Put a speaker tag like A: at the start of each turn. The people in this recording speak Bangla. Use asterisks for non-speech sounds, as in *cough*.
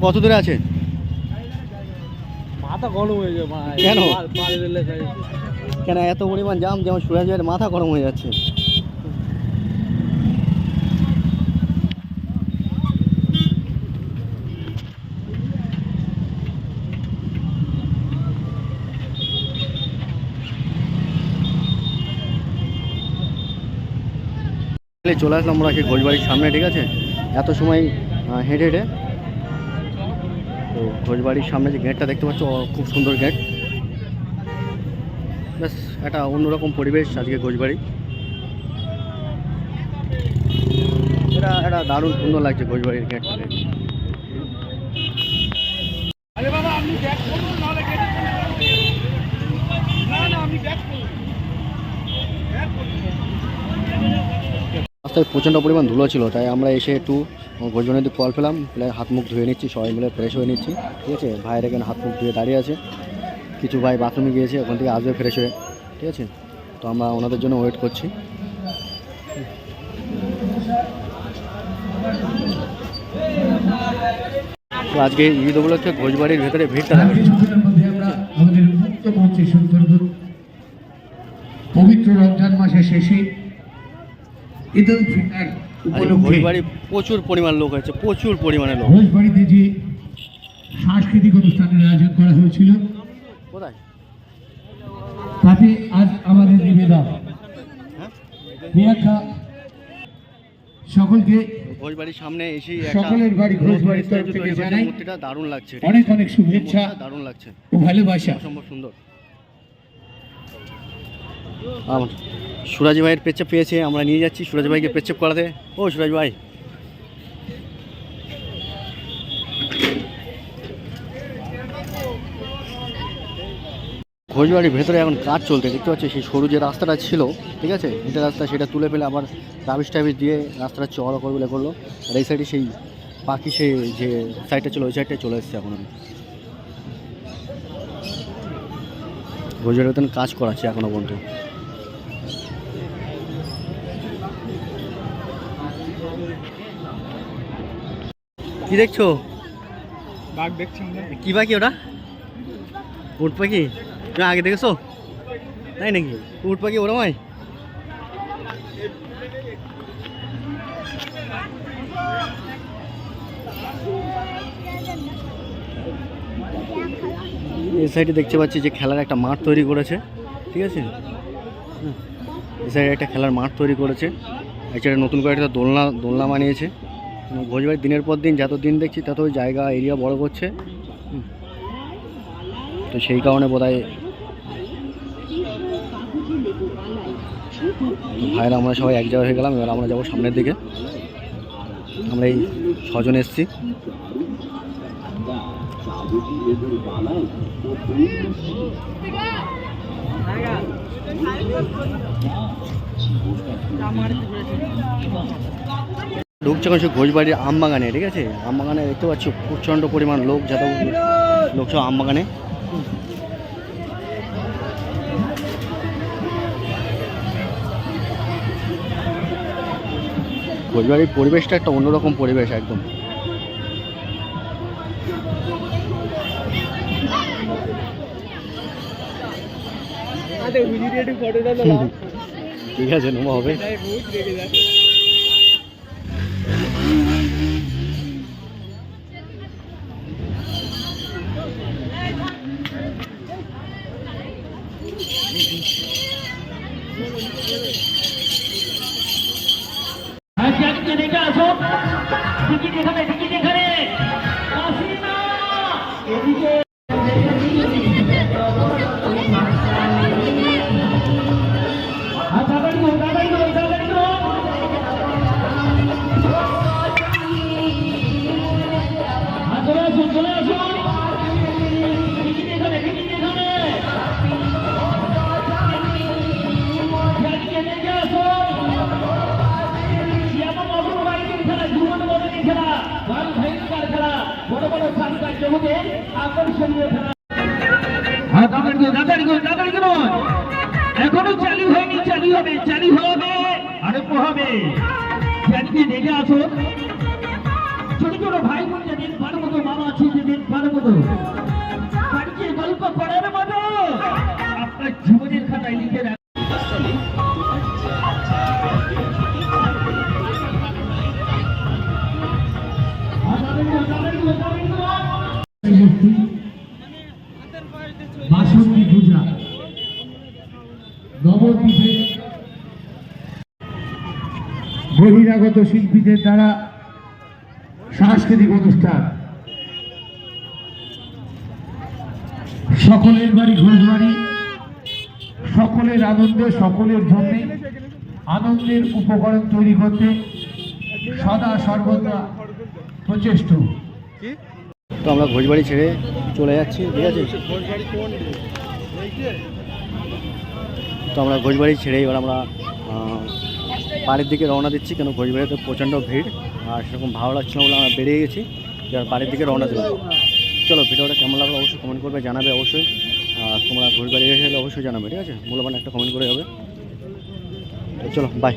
A: কত দূরে আছে?
B: মাথা গরম হয়ে যাবে ভাই।
A: কেন? কেন এত পরিমাণ জাম যেমন সুরাজ মাথা গরম হয়ে যাচ্ছে। চলে আসলাম আমরা সেই ঘোষবাড়ির সামনে, ঠিক আছে? এত সময় হেঁটে হেঁটে। তো ঘোষবাড়ির সামনে যে গেটটা দেখতে পাচ্ছ খুব সুন্দর গেট। ব্যাস, একটা অন্যরকম পরিবেশ আজকে ঘোষবাড়ি। এটা একটা দারুণ সুন্দর লাগছে ঘোষবাড়ির গেটটাকে রাস্তায় প্রচণ্ড পরিমাণ ধুলো ছিল, তাই আমরা এসে একটু ঘোষবাড়িতে কল পেলাম প্রায় হাত মুখ ধুয়ে নিচ্ছি, সবাই মিলে ফ্রেশ হয়ে নিচ্ছি, ঠিক আছে? ভাইয়ের এখানে হাত মুখ ধুয়ে দাঁড়িয়ে আছে। কিছু ভাই বাথরুমে গিয়েছে, ওখান থেকে আসবে ফ্রেশ হয়ে, ঠিক আছে? তো আমরা ওনাদের জন্য ওয়েট করছি। তো আজকে ঈদ উপলক্ষে ঘোষবাড়ির ভেতরে ভিড়টা
C: পবিত্র রমজান মাসের শেষে ঈদ উল ফিতর উপলক্ষে
A: প্রচুর পরিমাণ লোক হয়েছে প্রচুর পরিমাণে লোক।
C: ঘোষবাড়িতে যে সাংস্কৃতিক অনুষ্ঠানের আয়োজন করা হয়েছিল
A: কোথায়?
C: তাতে আজ আমাদের নিবেদন।
A: হ্যাঁ?
C: মিয়াখা সকলকে
A: ঘোষবাড়ির সামনে এসেই
C: সকলের বাড়ি ঘোষবাড়ির তরফ থেকে জানাই।
A: দারুণ লাগছে।
C: অনেক অনেক শুভেচ্ছা
A: দারুণ লাগছে।
C: ও ভালোবাসা।
A: অসম্ভব সুন্দর। আমার সুরাজ ভাইয়ের পেচ্ছাপ পেয়েছে, আমরা নিয়ে যাচ্ছি সুরাজ ভাইকে পেচ্ছাপ করাতে। ও, সুরাজ ভাই। ঘোষবাড়ির ভেতরে এখন কাজ চলতে দেখতে পাচ্ছি সেই সরু যে রাস্তাটা ছিল, ঠিক আছে? এটা রাস্তা সেটা তুলে ফেলে আবার রাবিশ টাবিশ দিয়ে রাস্তাটা চড়া করবে বলে করল। আর এই সাইডে সেই বাকি সেই যে সাইডটা ছিল, ওই সাইডটা চলে এসছে এখন ঘোষবাড়ির মতন কাজ করাচ্ছে এখনও পর্যন্ত। কি দেখছ?
B: বাঘ দেখছি আমরা।
A: কি পাখি ওটা? উট পাখি? তুমি আগে দেখেছ? তাই নাকি? উট পাখি ওরম হয়? এই সাইডে দেখতে পাচ্ছি যে খেলার একটা মাঠ তৈরি করেছে ঠিক আছে। এই সাইডে একটা খেলার মাঠ তৈরি করেছে। এছাড়া নতুন করে একটা দোলনা দোলনা বানিয়েছে। ভোজবাড়ি দিনের পর দিন যত দিন দেখছি তত জায়গা এরিয়া বড় করছে। তো সেই কারণে বোধ হয় ভাইরা আমরা সবাই এক জায়গায় হয়ে গেলাম, এবার আমরা যাব সামনের দিকে। আমরা এই ছজন এসছি। ঢুকছে এখন সে ঘোষবাড়ির আমবাগানে ঠিক আছে? আমবাগানে দেখতে পাচ্ছ প্রচণ্ড পরিমাণ লোক যত লোক সব আমবাগানে। ঘোষবাড়ির পরিবেশটা একটা অন্যরকম পরিবেশ একদম। *laughs* ঠিক আছে নোমা হবে।
C: এখনও চালু হয়নি চালু হবে চালু হবে আরম্ভ হবে চালিয়ে দেখে আসো ছোট ছোট ভাই বোন যে দিন পার মতো মামা আছে যে দিন পার মতো বাড়িতে গল্প করার মতো নবদ্বীপে বহিরাগত শিল্পীদের দ্বারা সাংস্কৃতিক অনুষ্ঠান। সকলের বাড়ি ঘোষ বাড়ি সকলের আনন্দে সকলের জন্যে আনন্দের উপকরণ তৈরি করতে সদা সর্বদা প্রচেষ্ট।
A: তো আমরা ঘোষবাড়ি ছেড়ে চলে যাচ্ছি ঠিক আছে? তো আমরা ঘোষবাড়ি ছেড়ে এবার আমরা বাড়ির দিকে রওনা দিচ্ছি কেন ঘোষবাড়িতে প্রচণ্ড ভিড় আর সেরকম ভালো লাগছে না বলে আমরা বেরিয়ে গেছি। এবার বাড়ির দিকে রওনা দিলাম চলো ভিডিওটা কেমন লাগল অবশ্যই কমেন্ট করবে, জানাবে অবশ্যই। আর তোমরা ঘোষবাড়ি এসে অবশ্যই জানাবে, ঠিক আছে? মূল্যবান একটা কমেন্ট করে তো চলো বাই